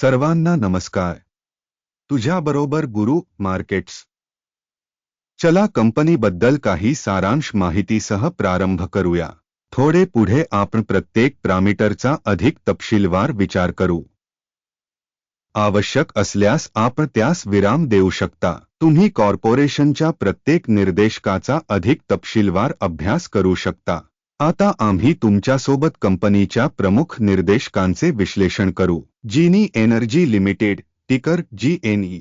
सर्वांना नमस्कार. तुझ्याबरोबर गुरु मार्केट्स. चला कंपनी कंपनीबद्दल काही सारांश माहितीसह प्रारंभ करूया. थोडे पुढे आपण प्रत्येक पॅरामीटरचा अधिक तपशीलवार विचार करू. आवश्यक असल्यास आपण त्यास विराम देऊ शकता. तुम्ही कॉर्पोरेशनच्या प्रत्येक निर्देशकाचा अधिक तपशीलवार अभ्यास करू शकता. आता आम्ही तुमच्यासोबत कंपनीच्या प्रमुख निर्देशकांचे विश्लेषण करू Genie energy limited ticker GNE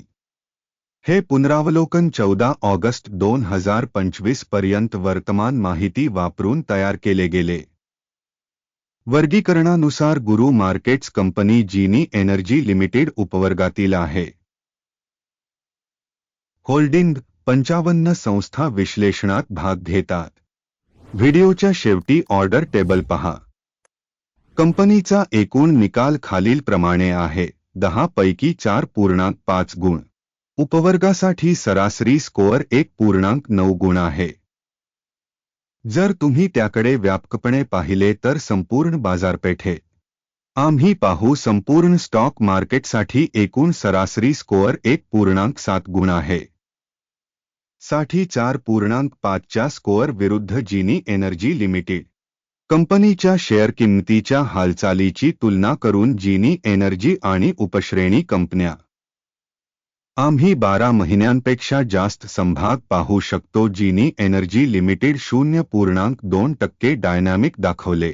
हे पुनरावलोकन चौदा ऑगस्ट दोन हजार पंचवीसपर्यंत वर्तमान माहिती वापरून तयार केले गेले. वर्गीकरणानुसार Guru markets company Genie Energy Limited उपवर्गातील आहे. होल्डिंग पंचावन्न संस्था विश्लेषणात भाग घेतात. व्हिडिओच्या शेवटी ऑर्डर टेबल पहा. कंपनीचा एकूण निकाल खालीलप्रमाणे आहे. दहा पैकी चार पूर्णांक पाच गुण. उपवर्गासाठी सरासरी स्कोअर एक पूर्णांक नऊ गुण आहे. जर तुम्ही त्याकडे व्यापकपणे पाहिले तर संपूर्ण बाजारपेठे. आम्ही पाहू संपूर्ण स्टॉक मार्केटसाठी एकूण सरासरी स्कोअर एक पूर्णांक सात गुण आहे. साठी चार पूर्णांक पाचच्या स्कोअर विरुद्ध जिनी एनर्जी लिमिटेड. कंपनीच्या शेअर किंमतीच्या हालचालीची तुलना करून जिनी एनर्जी आणि उपश्रेणी कंपन्या. आम्ही बारा महिन्यांपेक्षा जास्त संभाग पाहू शकतो जिनी एनर्जी लिमिटेड शून्य पूर्णांक दोन टक्के डायनॅमिक दाखवले.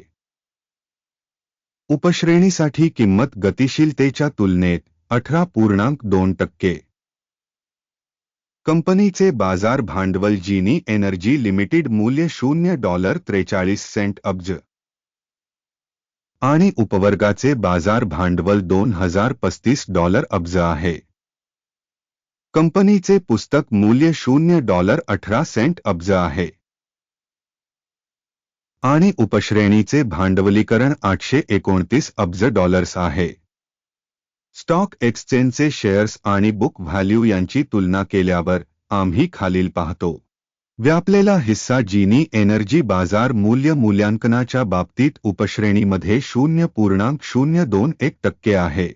उपश्रेणीसाठी किंमत गतिशीलतेच्या तुलनेत अठरा पूर्णांक दोन टक्के. कंपनीचे बाजार भांडवल जिनी एनर्जी लिमिटेड मूल्य शून्य डॉलर त्रेचाळीस सेंट अब्ज. आणि उपवर्गाचे बाजार भांडवल दोन हजार पस्तीस डॉलर अब्ज आहे. कंपनीचे पुस्तक मूल्य शून्य डॉलर अठरा सेंट अब्ज आहे. आणि उपश्रेणीचे भांडवलीकरण आठशे एकोणतीस अब्ज डॉलर्स आहे. स्टॉक एक्सचेंजचे शेअर्स आणि बुक व्हॅल्यू यांची तुलना केल्यावर आम्ही खालील पाहतो. व्यापलेला हिस्सा जिनी एनर्जी बाजार मूल्य मूल्यांकनाच्या बाबतीत उपश्रेणीमध्ये शून्य पूर्णांक शून्य दोन एक टक्के आहे.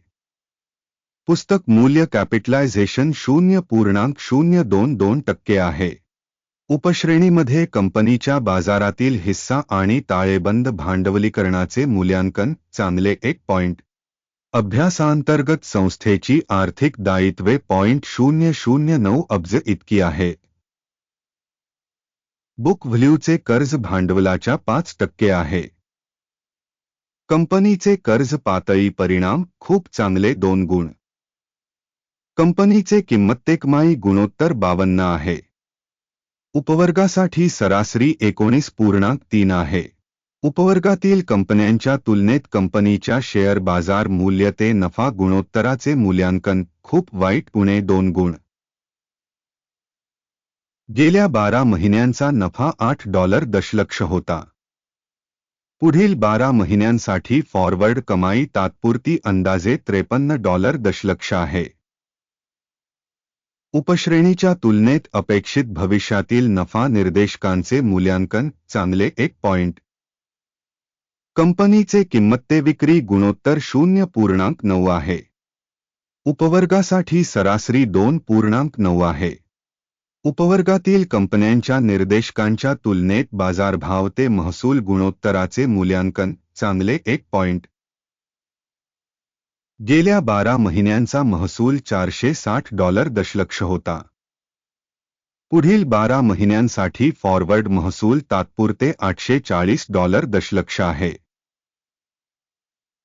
पुस्तक मूल्य कॅपिटलायझेशन शून्य पूर्णांक शून्य दोन दोन टक्के आहे. उपश्रेणीमध्ये कंपनीच्या बाजारातील हिस्सा आणि ताळेबंद भांडवलीकरणाचे मूल्यांकन चांगले एक पॉइंट अभ्यासांतर्गत संस्थेची आर्थिक दायित्वे पॉइंट शून्य शून्य नऊ अब्ज इतकी आहे. बुक व्हॅल्यूचे कर्ज भांडवलाच्या पाच टक्के आहे. कंपनीचे कर्ज पातळी परिणाम खूप चांगले दोन गुण. कंपनीचे किंमत्तेकमाई गुणोत्तर बावन्न आहे. उपवर्गासाठी सरासरी एकोणीस पूर्णांक तीन आहे. उपवर्गातील कंपन्यांच्या तुलनेत कंपनीच्या शेअर बाजार मूल्य ते नफा गुणोत्तराचे मूल्यांकन खूप वाईट उणे दोन गुण. गेल्या बारा महिन्यांचा नफा आठ डॉलर दशलक्ष होता. पुढील बारा महिन्यांसाठी फॉरवर्ड कमाई तात्पुरती अंदाजे त्रेपन्न डॉलर दशलक्ष आहे. उपश्रेणीच्या तुलनेत अपेक्षित भविष्यातील नफा निर्देशकांचे मूल्यांकन चांगले एक पॉइंट. कंपनीचे किंमत्ते विक्री गुणोत्तर शून्य पूर्णांक नऊ आहे. उपवर्गासाठी सरासरी दोन पूर्णांक नऊ आहे. उपवर्गातील कंपन्यांच्या निर्देशकांच्या तुलनेत बाजारभाव ते महसूल गुणोत्तराचे मूल्यांकन चांगले एक पॉइंट. गेल्या बारा महिन्यांचा महसूल चारशे साठ डॉलर दशलक्ष होता. पुढील बारा महिन्यांसाठी फॉरवर्ड महसूल तात्पुरते आठशे चाळीस डॉलर दशलक्ष आहे.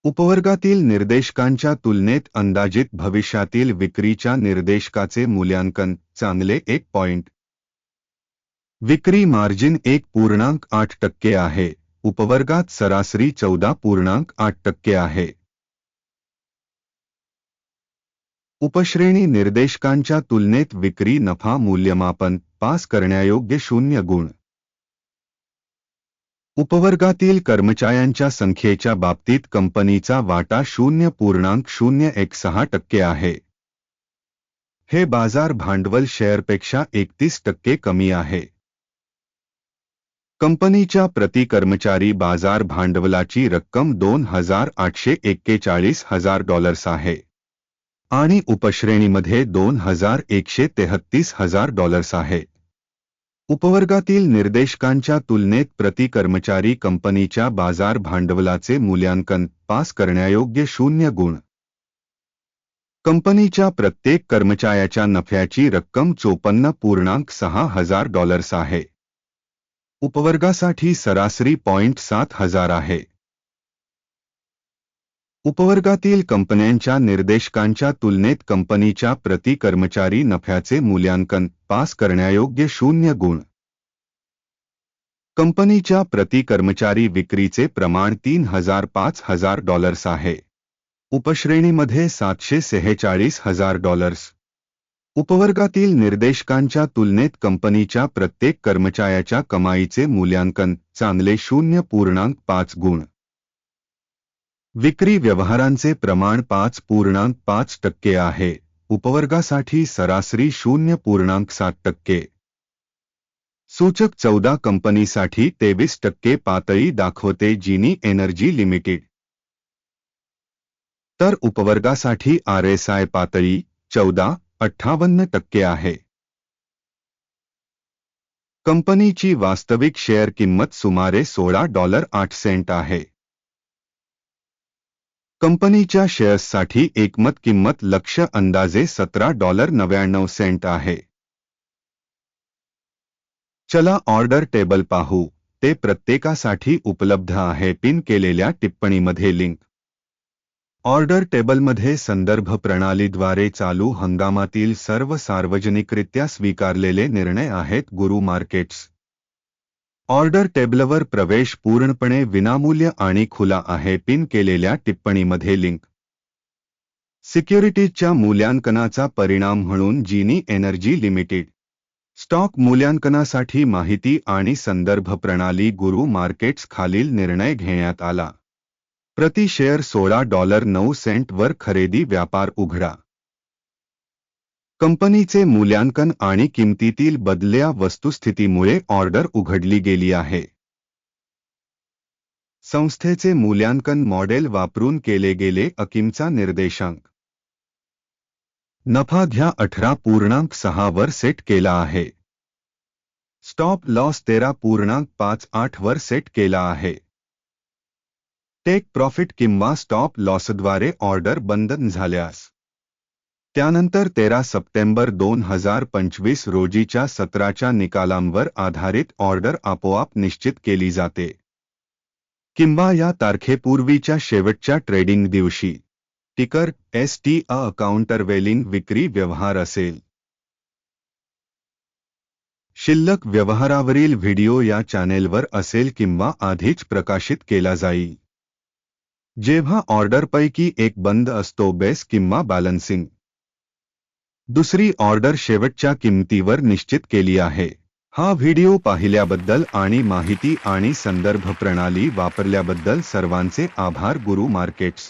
उपवर्गातील निर्देशकांच्या तुलनेत अंदाजित भविष्यातील विक्रीच्या निर्देशकाचे मूल्यांकन चांगले एक पॉइंट विक्री मार्जिन एक पूर्णांक आठ टक्के आहे. उपवर्गात सरासरी चौदा पूर्णांक आठ टक्के आहे. उपश्रेणी निर्देशकांच्या तुलनेत विक्री नफा मूल्यमापन पास करण्यायोग्य शून्य गुण. उपवर्गातील कर्मचाऱ्यांच्या संख्येच्या बाबतीत कंपनीचा वाटा शून्य पूर्णांक शून्य एक सहा टक्के आहे. हे बाजार भांडवल शेअरपेक्षा एकतीस टक्के कमी आहे. कंपनीच्या प्रति कर्मचारी बाजार भांडवलाची रक्कम दोन हजार आठशे एक्केचाळीस हजार डॉलर्स आहे. आणि उपश्रेणीमध्ये दोन हजार एकशे तेहत्तीस हजार डॉलर्स आहे. उपवर्गातील निर्देशकांच्या तुलनेत प्रति कर्मचारी कंपनीच्या बाजार भांडवलाचे मूल्यांकन पास करण्यायोग्य शून्य गुण. कंपनीच्या प्रत्येक कर्मचाऱ्याच्या नफ्याची रक्कम चोपन्न पूर्णांक सहा हजार डॉलर्स आहे. उपवर्गासाठी सरासरी पॉइंट सात हजार आहे. उपवर्गातील कंपन्यांच्या निर्देशकांच्या तुलनेत कंपनीच्या प्रति कर्मचारी नफ्याचे मूल्यांकन पास करण्यायोग्य शून्य गुण. कंपनीच्या प्रति कर्मचारी विक्रीचे प्रमाण तीन हजार पाच हजार डॉलर्स आहे. उपश्रेणीमध्ये सातशे सेहेचाळीस हजार डॉलर्स. उपवर्गातील निर्देशकांच्या तुलनेत कंपनीच्या प्रत्येक कर्मचाऱ्याच्या कमाईचे मूल्यांकन चांगले शून्य पूर्णांक पाच गुण. विक्री व्यवहारांचे प्रमाण पाच पूर्णांक पाच टक्के आहे. उपवर्गासाठी सरासरी शून्य पूर्णांक सात टक्के. सूचक चौदा कंपनीसाठी तेवीस टक्के पातळी दाखवते जिनी एनर्जी लिमिटेड. तर उपवर्गासाठी आर एस आय पातळी चौदा, अठ्ठावन्न टक्के आहे. कंपनीची वास्तविक शेअर किंमत सुमारे सोळा डॉलर आठ सेंट आहे. कंपनीच्या शेअर्ससाठी एकमत किंमत लक्ष अंदाजे सतरा डॉलर नव्याण्णव सेंट आहे. चला ऑर्डर टेबल पाहू. ते प्रत्येकासाठी उपलब्ध आहे पिन केलेल्या टिप्पणीमध्ये लिंक. ऑर्डर टेबलमध्ये संदर्भ प्रणालीद्वारे चालू हंगामातील सर्व सार्वजनिकरित्या स्वीकारलेले निर्णय आहेत गुरु मार्केट्स. ऑर्डर टेबलवर प्रवेश पूर्णपणे विनामूल्य आणि खुला आहे पिन केलेल्या टिप्पणीमध्ये लिंक. सिक्युरिटीजच्या मूल्यांकनाचा परिणाम म्हणून जीनी एनर्जी लिमिटेड. स्टॉक मूल्यांकनासाठी माहिती आणि संदर्भ प्रणाली गुरु मार्केट्स खालील निर्णय घेण्यात आला. प्रति शेअर सोळा डॉलर नऊ सेंटवर खरेदी व्यापार उघडा. कंपनीचे मूल्यांकन आणि किमतीतील बदल्या वस्तुस्थितीमुळे ऑर्डर उघडली गेली आहे. संस्थेचे मूल्यांकन मॉडेल वापरून केले गेले अकिमचा निर्देशांक. नफा घ्या अठरा पूर्णांक सहा वर सेट केला आहे. स्टॉप लॉस तेरा पूर्णांक पाच आठ वर सेट केला आहे. टेक प्रॉफिट किंवा स्टॉप लॉसद्वारे ऑर्डर बंधन झाल्यास त्यानंतर तेरा सप्टेंबर दोन हजार पंचवीस रोजीच्या सत्राच्या निकालांवर आधारित ऑर्डर आपोआप निश्चित केली जाते. किंवा या तारखेपूर्वीच्या शेवटच्या ट्रेडिंग दिवशी टिकर एस टी अ काउंटरवेलिंग विक्री व्यवहार असेल. शिल्लक व्यवहारावरील व्हिडिओ या चॅनेलवर असेल किंवा आधीच प्रकाशित केला जाईल. जेव्हा ऑर्डरपैकी एक बंद असतो बेस किंवा बॅलन्सिंग. दुसरी ऑर्डर शेवटच्या किंमतीवर निश्चित केली आहे. हा व्हिडिओ पाहिल्याबद्दल आणि माहिती आणि संदर्भ प्रणाली वापरल्याबद्दल सर्वांचे आभार गुरु मार्केट्स.